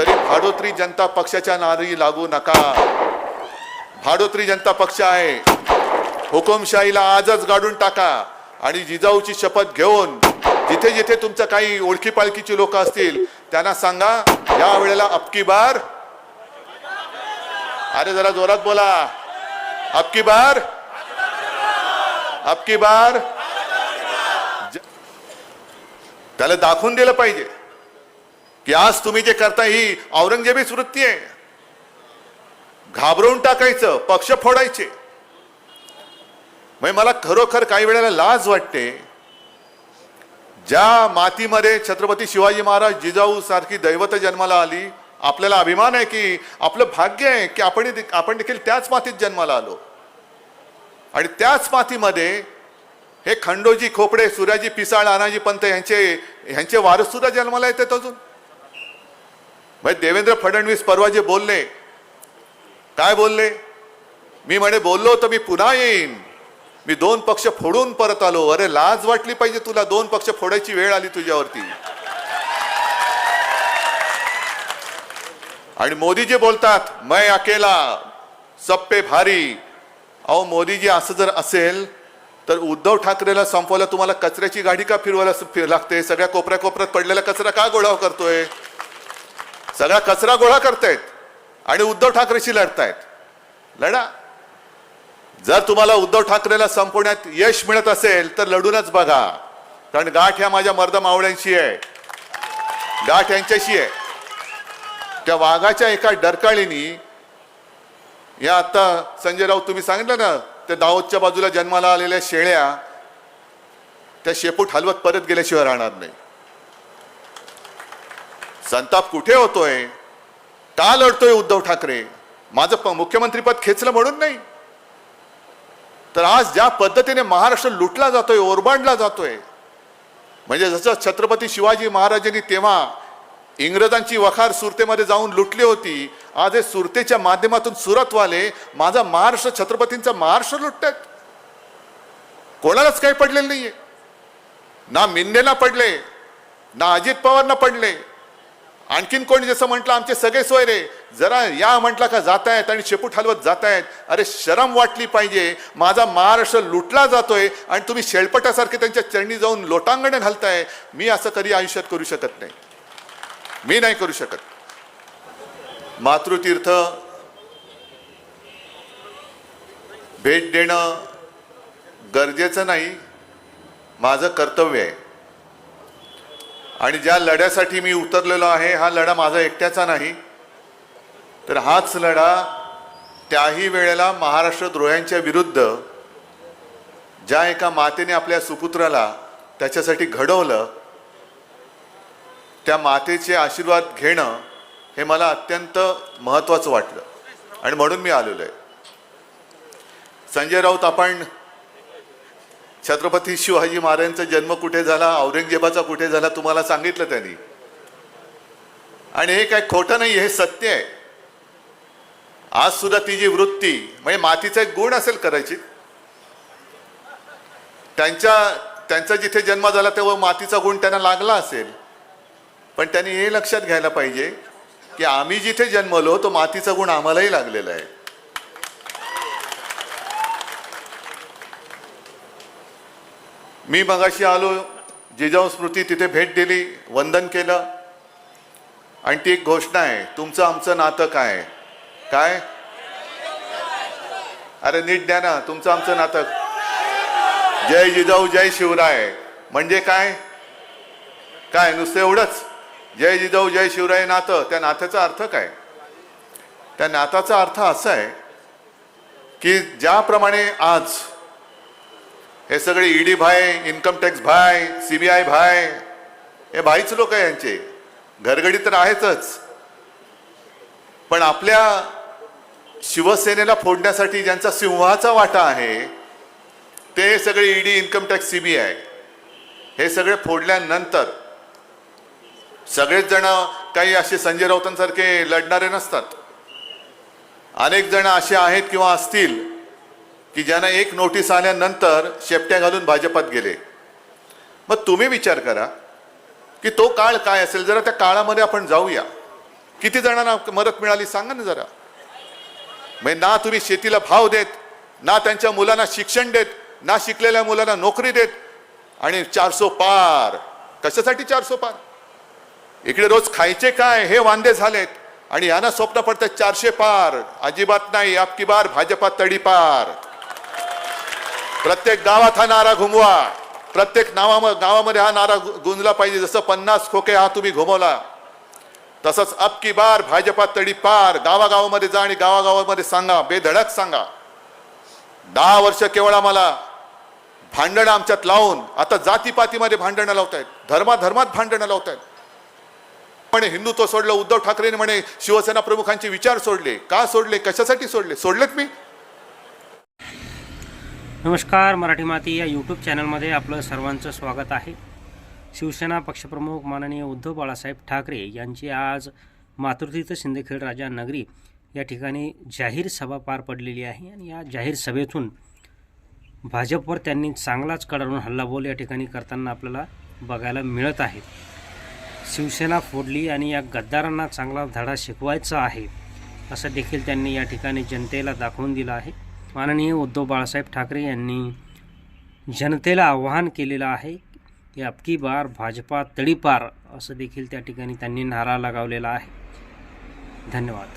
तरी भाडोत्री जनता पक्षाच्या नारी लागू नका. भाडोत्री जनता पक्ष आहे. हुकुमशाहीला आजच गाडून टाका आणि जिजाऊची शपथ घेऊन जिथे जिथे तुमचं काही ओळखी पालखीची लोक असतील त्यांना सांगा या वेळेला अबकी बार. अरे जरा जोरात बोला. अबकी बार. अबकी बार. त्याला दाखवून दिलं पाहिजे. की आज तुम्ही जे करता ही औरंगजेबीच वृत्ती आहे. घाबरवून टाकायचं पक्ष फोडायचे. म्हणजे मला खरोखर काही वेळेला लाज वाटते. ज्या मातीमध्ये छत्रपती शिवाजी महाराज जिजाऊ सारखी दैवत जन्माला आली आपल्याला अभिमान आहे की आपलं भाग्य आहे की आपण आपण देखील त्याच मातीत जन्माला आलो. आणि त्याच मातीमध्ये हे खंडोजी खोपडे सूर्याजी पिसाळ अनाजी पंत यांचे यांचे वारस सुद्धा जन्माला येतात अजून. म्हणजे देवेंद्र फडणवीस परवा जे बोलले काय बोलले? मी म्हणे बोललो तर मी पुन्हा येईन. मी दोन पक्ष फोडून परत आलो. अरे लाज वाटली पाहिजे तुला दोन पक्ष फोडायची वेळ आली तुझ्यावरती. आणि मोदी जे बोलतात मै अकेला सप्पे भारी. अहो मोदीजी असं जर असेल तर उद्धव ठाकरेला संपवलं तुम्हाला कचऱ्याची गाडी का फिरवायला लागते? सगळ्या कोपऱ्या कोपऱ्यात पडलेला कचरा का गोळा करतोय? सगळा कचरा गोळा करतायत आणि उद्धव ठाकरेशी लढतायत. लढा. जर तुम्हाला उद्धव ठाकरेला संपवण्यात यश मिळत असेल तर लढूनच बघा. कारण गाठ ह्या माझ्या मर्द मावळ्यांशी आहे. गाठ यांच्याशी आहे. त्या वाघाच्या एका डरकाळीनी या आता संजय राऊत तुम्ही सांगितलं ना त्या दाऊदच्या बाजूला जन्माला आलेल्या शेळ्या त्या शेपूट हलवत परत गेल्याशिवाय राहणार नाही. संताप कुठे होतोय? का लढतोय उद्धव ठाकरे? माझं प- मुख्यमंत्रीपद खेचलं म्हणून नाही. तर आज ज्या पद्धतीने महाराष्ट्र लुटला जातोय ओरबांडला जातोय म्हणजे जसं छत्रपती शिवाजी महाराजांनी तेव्हा इंग्रजांची वखार सुरतेमध्ये जाऊन लुटली होती आज हे सुरतेच्या माध्यमातून सुरतवाले माझा महाराष्ट्र छत्रपतींचा महाराष्ट्र लुटतात कोणालाच काही पडलेलं नाहीये. ना मिंदेना पडले ना अजित पवारना पडले. आणखीन कोणी जसं म्हटलं आमचे सगळे सोयरे जरा या म्हटलं का जात आहेत आणि शेपूट हलवत जात आहेत अरे शरम वाटली पाहिजे. माझा महाराष्ट्र लुटला जातोय आणि तुम्ही शेळपटासारखे त्यांच्या चरणी जाऊन लोटांगण घालताय. मी असं कधी आयुष्यात करू शकत नाही. मी नाही करू शकत. मातृतीर्थ भेट देणं गरजेचं नाही. माझं कर्तव्य आहे. आणि ज्या लढ्यासाठी मी उतरलेलो आहे हा लढा माझा एकट्याचा नाही. तर हाच लढा त्याही वेळेला महाराष्ट्र द्रोह्यांच्या विरुद्ध ज्या एका मातेने आपल्या सुपुत्राला त्याच्यासाठी घडवलं त्या मातेचे आशीर्वाद घेणं हे मला अत्यंत महत्त्वाचं वाटलं. आणि म्हणून मी आलेलो आहे. संजय राऊत आपण छत्रपती शिवाजी महाराजांचा जन्म कुठे झाला औरंगजेबाचा कुठे झाला तुम्हाला सांगितलं त्यांनी. आणि हे काय खोटं नाही हे सत्य आहे. आज सुद्धा ती जी वृत्ती म्हणजे मातीचा एक गुण असेल करायची. त्यांच्या त्यांचा जिथे जन्म झाला तेव्हा मातीचा गुण त्यांना लागला असेल. पण त्यांनी हे लक्षात घ्यायला पाहिजे की आम्ही जिथे जन्मलो तो मातीचा गुण आम्हालाही लागलेला आहे. मी मगाशी आलो जिजाऊ स्मृती तिथे भेट दिली वंदन केलं. आणि ती एक घोषणा आहे तुमचं आमचं नातं काय? काय? अरे नीट द्या ना तुमचं आमचं नातं. जय जिजाऊ जय शिवराय. म्हणजे काय? काय नुसतं एवढंच? जय जिजाऊ जय शिवराय नातं त्या नात्याचा अर्थ काय? त्या नाताचा अर्थ असा आहे की ज्याप्रमाणे आज हे सगळे ईडी भाय इन्कम टॅक्स भाय सीबीआय भाय हे भाईच लोक आहे यांचे. घरगडी तर आहेतच. पण आपल्या शिवसेनेला फोडण्यासाठी ज्यांचा सिंहाचा वाटा आहे ते सगळे ईडी इन्कम टॅक्स सीबीआय हे सगळे फोडल्यानंतर सगळेच जण काही असे संजय राऊतांसारखे लढणारे नसतात. अनेक जण असे आहेत किंवा असतील की ज्यांना एक नोटीस आल्यानंतर शेपट्या घालून भाजपात गेले. मग तुम्ही विचार करा की तो काळ काय असेल? जरा त्या काळामध्ये आपण जाऊया. किती जणांना मदत मिळाली सांगा ना जरा. म्हणजे ना तुम्ही शेतीला भाव देत ना त्यांच्या मुलांना शिक्षण देत ना शिकलेल्या मुलांना नोकरी देत आणि चारसो पार. कशासाठी चारसो पार? इकडे रोज खायचे काय? हे वांदे झालेत. आणि यांना स्वप्न पडतात चारशे पार. अजिबात नाही. आपकी बार भाजपा तडीपार. प्रत्येक गावात हा नारा घुमवा. प्रत्येक नावा गावामध्ये हा नारा गुंजला पाहिजे. जसं पन्नास खोके हा तुम्ही घुमवला तसंच अबकी बार भाजपा तडीपार गावागावामध्ये जा आणि गावागावामध्ये सांगा. बेधडक सांगा. दहा वर्ष केवळ आम्हाला भांडणं आमच्यात लावून आता जातीपातीमध्ये भांडणं लावतायत. धर्माधर्मात भांडणं लावतायत. पण हिंदुत्व सोडलं उद्धव ठाकरेने म्हणे शिवसेना प्रमुखांचे विचार सोडले. का सोडले? कशासाठी सोडले? सोडलेत मी? नमस्कार मराठी माती या यूट्यूब चॅनलमध्ये आपलं सर्वांचं स्वागत आहे. शिवसेना पक्षप्रमुख माननीय उद्धव बाळासाहेब ठाकरे यांची आज मातृतीर्थ शिंदखेड राजा नगरी या ठिकाणी जाहीर सभा पार पडलेली आहे आणि या जाहीर सभेतून भाजपवर त्यांनी चांगलाच कडाडून हल्लाबोल या ठिकाणी करताना आपल्याला बघायला मिळत आहे. शिवसेना फोडली आणि या गद्दारांना चांगला धडा शिकवायचा आहे असं देखील त्यांनी या ठिकाणी जनतेला दाखवून दिलं आहे. माननीय उद्धव बाळासाहेब ठाकरे यांनी जनतेला आवाहन केलेलं आहे की अबकी बार भाजपा तडीपार असं देखील त्या ठिकाणी त्यांनी नारा लगावलेला आहे. धन्यवाद.